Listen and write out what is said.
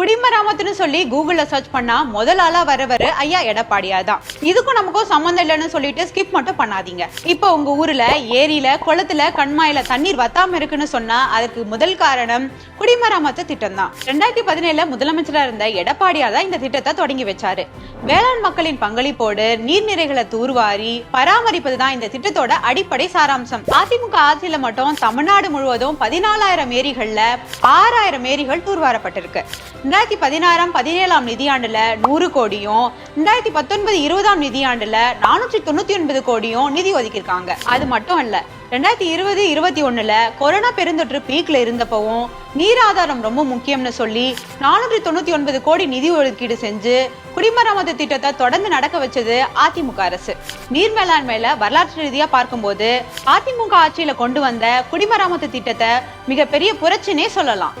குடிமராமத்துன்னு சொல்லி கூகுள்ல சர்ச் பண்ணா முதல் வரவர் ஐயா எடப்பாடியா தான். இதுக்கும் நமக்கும் சம்மந்தம் இல்லைன்னு சொல்லிட்டு ஸ்கிப் மட்டும் பண்ணாதீங்க. இப்போ உங்க ஊர்ல ஏரியில குளத்துல கண்மாயில தண்ணீர் வத்தாம இருக்குன்னு சொன்னா அதுக்கு முதல் காரணம் குடிமராமத்து திட்டம் தான். ரெண்டாயிரத்தி பதினேழுல முதலமைச்சரா இருந்த எடப்பாடியா தான் இந்த திட்டத்தை தொடங்கி வச்சாரு. வேளாண் மக்களின் பங்களிப்போடு நீர்நிலைகளை தூர்வாரி பராமரிப்பது தான் இந்த திட்டத்தோட அடிப்படை சாராம்சம். அதிமுக ஆட்சியில மட்டும் தமிழ்நாடு முழுவதும் பதினாலாயிரம் ஏரிகள்ல ஆறாயிரம் ஏரிகள் தூர்வாரப்பட்டிருக்கு. ரெண்டாயிரத்தி பதினாறாம் பதினேழாம் நிதியாண்டுல நூறு கோடியும் ரெண்டாயிரத்தி பத்தொன்பது இருபதாம் நிதியாண்டுல நானூற்றி தொண்ணூத்தி ஒன்பது கோடியும் நிதி ஒதுக்கியிருக்காங்க. அது மட்டும் இல்ல ரெண்டாயிரத்தி இருபது இருபத்தி ஒண்ணுல கொரோனா பெருந்தொற்று பீக்ல இருந்தப்பவும் நீர் ஆதாரம் ரொம்ப முக்கியம்னு சொல்லி நானூற்றி தொண்ணூத்தி ஒன்பது கோடி நிதி ஒதுக்கீடு செஞ்சு குடிமராமத்து திட்டத்தை தொடர்ந்து நடக்க வச்சது அதிமுக அரசு. நீர் மேலாண்மையில வரலாற்று ரீதியா பார்க்கும்போது அதிமுக ஆட்சியில கொண்டு வந்த குடிமராமத்து திட்டத்தை மிகப்பெரிய புரட்சினே சொல்லலாம்.